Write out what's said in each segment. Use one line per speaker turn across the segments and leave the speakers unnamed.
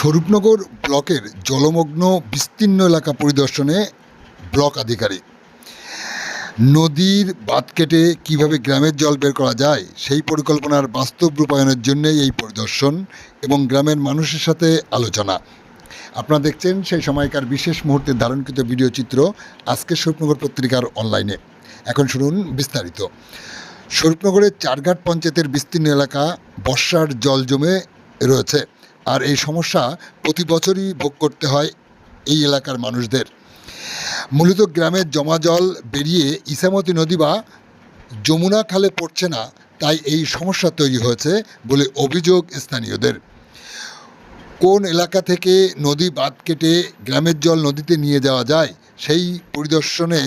স্বরূপনগর ব্লকের জলমগ্ন, বিস্তীর্ণ এলাকা পরিদর্শনে ব্লক আধিকারিক। নদীর বাঁধ কেটে কীভাবে গ্রামের জল বের করা যায়, সেই পরিকল্পনার বাস্তব রূপায়ণের জন্যই এই পরিদর্শন এবং গ্রামের মানুষের সাথে আলোচনা। আপনারা দেখছেন সেই সময়কার বিশেষ মুহূর্তে ধারণকৃত ভিডিও চিত্র আজকের স্বরূপনগর পত্রিকার অনলাইনে। এখন শুনুন বিস্তারিত। স্বরূপনগরের চারঘাট পঞ্চায়েতের বিস্তীর্ণ এলাকা বর্ষার জল জমে রয়েছে। আর এই সমস্যা প্রতি বছরই ভোগ করতে হয় এই এলাকার মানুষদের। মূলত গ্রামের জমা জল বেরিয়ে ইসামতি নদী বা যমুনা খালে পড়ছে না, তাই এই সমস্যা তৈরি হয়েছে বলে অভিযোগ স্থানীয়দের। কোন এলাকা থেকে নদী বাঁধ কেটে গ্রামের জল নদীতে নিয়ে যাওয়া যায়, সেই পরিদর্শনে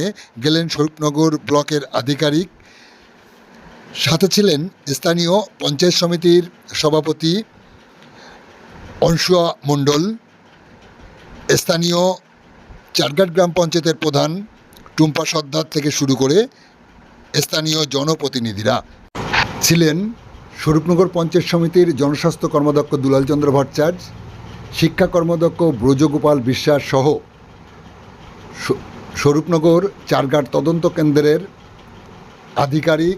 গেলেন স্বরূপনগর ব্লকের আধিকারিক। সাথে ছিলেন স্থানীয় পঞ্চায়েত সমিতির সভাপতি অংশুয়া মণ্ডল, স্থানীয় চারঘাট গ্রাম পঞ্চায়েতের প্রধান টুম্পা সর্দার থেকে শুরু করে স্থানীয় জনপ্রতিনিধিরা ছিলেন স্বরূপনগর পঞ্চায়েত সমিতির জনস্বাস্থ্য কর্মদক্ষ দুলাল চন্দ্র ভট্টাচার্য, শিক্ষা কর্মদক্ষ ব্রজগোপাল বিশ্বাস সহ স্বরূপনগর চারঘাট তদন্ত কেন্দ্রের আধিকারিক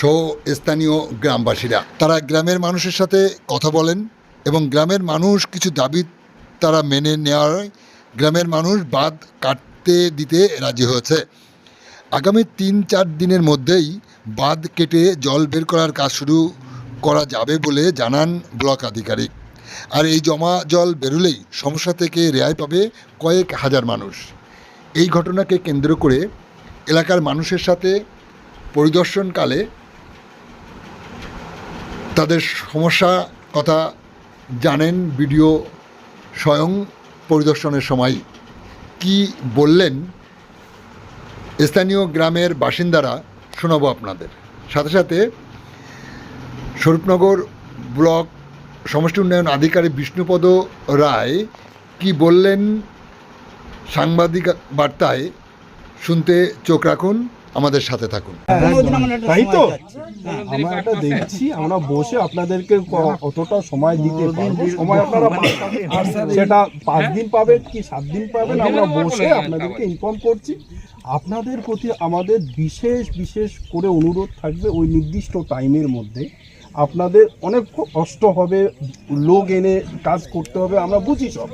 সহ স্থানীয় গ্রামবাসীরা। তারা গ্রামের মানুষের সাথে কথা বলেন এবং গ্রামের মানুষ কিছু দাবি তারা মেনে নেওয়ার গ্রামের মানুষ বাঁধ কাটতে দিতে রাজি হয়েছে। আগামী তিন চার দিনের মধ্যেই বাঁধ কেটে জল বের করার কাজ শুরু করা যাবে বলে জানান ব্লক আধিকারিক। আর এই জমা জল বেরোলেই সমস্যা থেকে রেহাই পাবে কয়েক হাজার মানুষ। এই ঘটনাকে কেন্দ্র করে এলাকার মানুষের সাথে পরিদর্শনকালে তাদের সমস্যা কথা জানেন ভিডিও স্বয়ং পরিদর্শনের সময় কি বললেন? স্থানীয় গ্রামের বাসিন্দারা শোনাবো আপনাদের। সাথে সাথে স্বরূপনগর ব্লক সমষ্টি উন্নয়ন আধিকারিক বিষ্ণুপদ রায় কি বললেন? সাংবাদিক বার্তায় শুনতে চোখ রাখুন। আমাদের সাথে থাকুন।
তাই তো? আমরা এটা দেখছি, আমরা বসে আপনাদেরকে কতটা সময় দিতে পারব। সময় আপনারা সেটা পাঁচ দিন পাবেন কি সাত দিন পাবেন, আমরা বসে আপনাদেরকে ইনফর্ম করছি। আপনাদের প্রতি আমাদের বিশেষ বিশেষ করে অনুরোধ থাকবে ওই নির্দিষ্ট টাইমের মধ্যে। আপনাদের অনেক কষ্ট হবে, লোক এনে কাজ করতে হবে, আমরা বুঝি সব।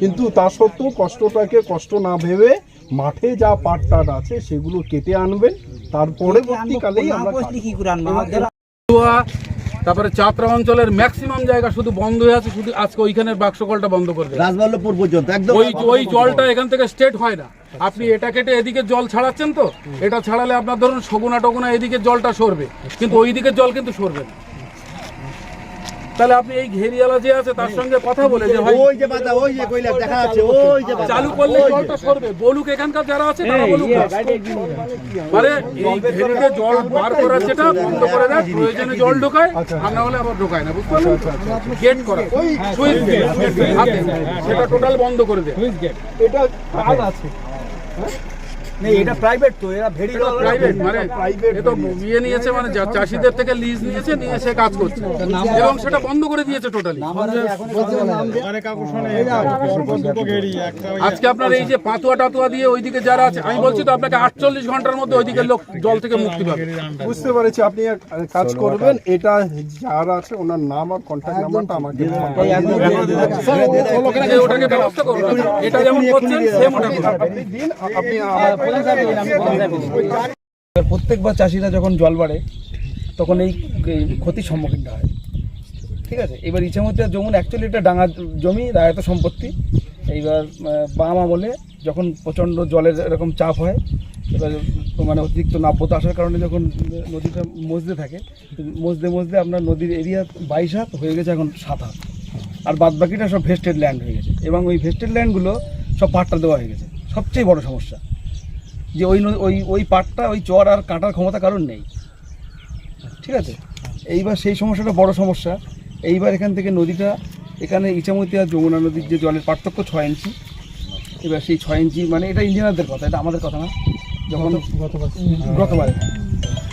কিন্তু তা সত্ত্বেও কষ্টটাকে কষ্ট না ভেবে মাঠে যা পাট টাট আছে সেগুলো কেটে আনবেন। তার পরবর্তীকালেই আমরা কাজ
কি করে আনব? আমাদের
দুয়া, তারপরে চাপড়া অঞ্চলের ম্যাক্সিমাম জায়গা শুধু বন্ধ হয়ে আছে শুধু আজকে ওইখানের বাক্স কলটা বন্ধ করে দেবে।
রাজবল্লভপুর পর্যন্ত একদম
ওই ওই জলটা এখান থেকে স্টেট হয় না। আপনি এটা কেটে এদিকে জল ছাড়াচ্ছেন তো এটা ছাড়ালে আপনার ধরুন সগুনা টগুনা এদিকে জলটা সরবে কিন্তু ওই দিকের জল কিন্তু সরবে না। তাহলে আপনি এই ঘেরিয়ালা যে আছে তার সঙ্গে কথা বলে যে
ওই যে বাতা ওই যে কইলা দেখা যাচ্ছে ওই যে
চালু করলে জলটা সরবে। বলুক এখানকার যারা আছে তারা বলুক। মানে এই ঘেরিতে জল বার করার যেটা বন্ধ করে দেয় প্রয়োজনে জল ঢোকায় আর না হলে আবার ঢোকায় না বুঝতে পারলেন? গেট করা। সুইচ গেট সেটা টোটাল বন্ধ করে দেয়।
এটা কাজ আছে।
নেই এটা প্রাইভেট তো এরা ভেরি
প্রাইভেট মানে এ তো ইয়ে নিয়েছে মানে চাষিদের থেকে লিজ নিয়েছে নিয়ে সে কাজ করছে। এবং সেটা বন্ধ করে দিয়েছে টোটালি আজকে আপনার এই যে পাতুয়া টাতুয়া দিয়ে ওইদিকে যারা আছে আমি বলছি তো আপনাকে আটচল্লিশ ঘণ্টার মধ্যে ওইদিকে লোক জল থেকে মুক্তি পাবে।
বুঝতে পেরেছি আপনি কাজ করবেন এটা যার আছে ওনার নাম আর কন্ট্যাক্ট নাম্বারটা আমাকে
ওটাকে ব্যবস্থা করুন। এটা যেমন করছেন সেম ওটা
আপনি
প্রত্যেকবার চাষিরা যখন জল বাড়ে, তখন এই ক্ষতির সম্মুখীন হয়। ঠিক আছে? এবার ইচ্ছামতি জমুন অ্যাকচুয়ালি এটা ডাঙা জমি, রায়ত সম্পত্তি। এইবার বাম আমলে যখন প্রচণ্ড জলের এরকম চাপ হয়, এবার মানে অতিরিক্ত নাব্যতা আসার কারণে যখন নদীটা মজতে থাকে মজতে মজতে আপনার নদীর এরিয়া বাইশ হাত হয়ে গেছে এখন সাত হাত। আর বাদ বাকিটা সব ভেস্টেড ল্যান্ড হয়ে গেছে। এবং ওই ভেস্টেড ল্যান্ডগুলো সব পাট্টা দেওয়া হয়ে গেছে। সবচেয়ে বড় সমস্যা। যে ওই ওই ওই পাটটা ওই চর আর কাটার ক্ষমতা কারণ নেই। ঠিক আছে? এইবার সেই সমস্যাটা বড় সমস্যা। এইবার এখান থেকে নদীটা এখানে ইচামতি আর যমুনা নদীর যে জলের পার্থক্য ছয় ইঞ্চি। এবার সেই ছয় ইঞ্চি মানে এটা ইঞ্জিনিয়ারদের কথা এটা আমাদের কথা না। যখন গতবার।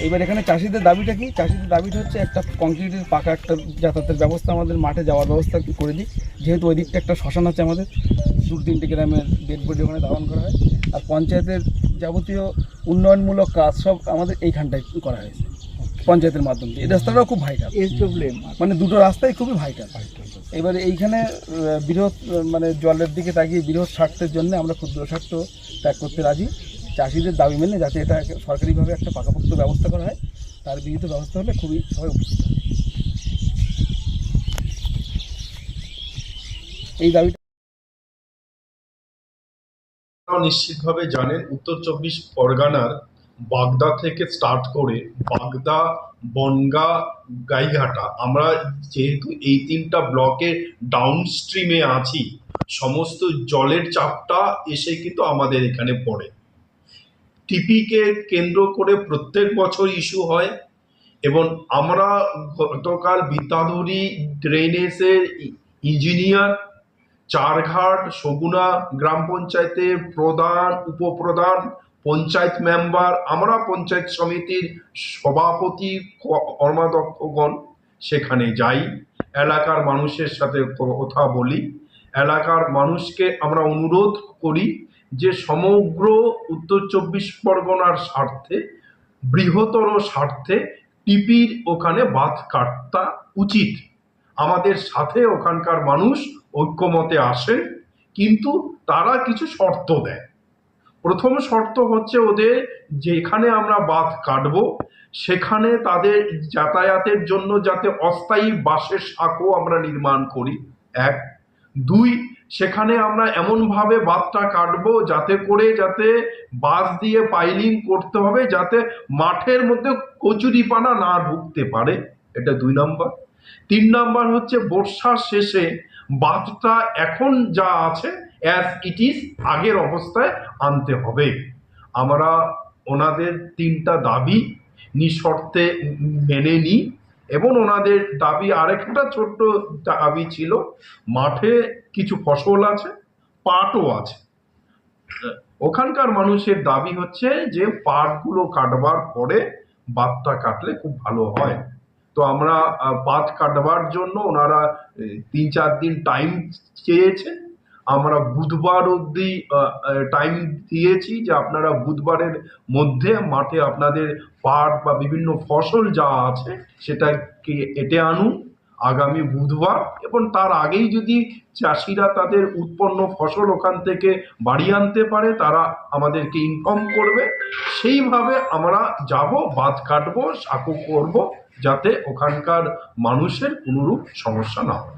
এইবার এখানে চাষিদের দাবিটা কি? চাষিদের দাবিটা হচ্ছে একটা কংক্রিটের পাকা একটা যাতায়াতের ব্যবস্থা আমাদের মাঠে যাওয়ার ব্যবস্থা একটু করে দিই যেহেতু ওই দিকটা একটা শ্মশান আছে আমাদের দু তিনটে গ্রামের ডেড বডি ওখানে দাহন করা হয়। আর পঞ্চায়েতের যাবতীয় উন্নয়নমূলক কাজ সব আমাদের এইখানটায় করা হয়েছে। পঞ্চায়েতের মাধ্যমে এই রাস্তাটাও খুব ভাইটাল মানে দুটো রাস্তাই খুবই ভাইটাল এবারে এইখানে বৃহৎ মানে জলের দিকে তাকিয়ে বৃহৎ স্বার্থের জন্য আমরা ক্ষুদ্র স্বার্থ ত্যাগ করতে রাজি। চাষিদের দাবি মেনে যাতে এটা সরকারিভাবে একটা পাকাপোক্ত ব্যবস্থা করা হয়, তার বিহিত ব্যবস্থা হলে খুবই সবাই উপকৃত। এই দাবিটা
নিশ্চিতভাবে জানেন, উত্তর চব্বিশ পরগনার বাগদা থেকে স্টার্ট করে বাগদা, বনগা, গাইঘাটা, আমরা যেহেতু এই তিনটা ব্লকের ডাউন স্ট্রিমে আছি, সমস্ত জলের চাপটা এসে কিন্তু আমাদের এখানে পড়ে টিপিকে কেন্দ্র করে প্রত্যেক বছর ইস্যু হয় এবং আমরা গতকাল বিদ্যাধরী ড্রেনেজের ইঞ্জিনিয়ার চারঘাট সগুনা গ্রাম পঞ্চায়েতের প্রধান, উপপ্রধান, পঞ্চায়েত মেম্বার, আমরা পঞ্চায়েত সমিতির সভাপতি কর্মাধ্যক্ষগণ সেখানে যাই। এলাকার মানুষের সাথে কথা বলি। এলাকার মানুষকে আমরা অনুরোধ করি যে সমগ্র উত্তর চব্বিশ পরগনার স্বার্থে, বৃহত্তর স্বার্থে টিপির ওখানে বাঁধ কাটতা উচিত। আমাদের সাথে ওখানকার মানুষ ঐক্যমতে আসে কিন্তু তারা কিছু শর্ত দেয়। প্রথম শর্ত হচ্ছে ওদের যেখানে আমরা বাঁধ কাটবো, সেখানে তাদের যাতায়াতের জন্য যাতে অস্থায়ী বাসের সাঁকো আমরা নির্মাণ করি। এক দুই, সেখানে আমরা এমনভাবে বাঁধটা কাটবো যাতে করে যাতে বাস দিয়ে পাইলিং করতে হবে, যাতে মাঠের মধ্যে কচুরিপানা না ঢুকতে পারে। এটা দুই নম্বর। তিন নাম্বার হচ্ছে বর্ষার শেষে বাঁধটা এখন যা আছে অ্যাজ ইট ইজ আগের অবস্থায় আনতে হবে। আমরা ওনাদের তিনটা দাবি নিঃশর্তে মেনে নিই। এবং ওনাদের দাবি, আরেকটা ছোট্ট দাবি ছিল, মাঠে কিছু ফসল আছে, পাটও আছে। ওখানকার মানুষের দাবি হচ্ছে যে, পাটগুলো কাটবার পরে বাতটা কাটলে খুব ভালো হয়। তো আমরা বাঁধ কাটবার জন্য ওনারা তিন চার দিন টাইম চেয়েছেন আমরা বুধবার অবধি টাইম দিয়েছি যে আপনারা বুধবারের মধ্যে মাঠে আপনাদের পাট বা বিভিন্ন ফসল যা আছে সেটাকে এটে আনুন আগামী বুধবার এবং তার আগেই যদি চাষিরা তাদের উৎপন্ন ফসল ওখান থেকে বাড়ি আনতে পারে, তারা আমাদেরকে ইনফর্ম করবে। সেইভাবে আমরা যাব, বাঁধ কাটবো, সাঁকো করব যাতে ওখানকার মানুষের কোনোরূপ সমস্যা না হয়।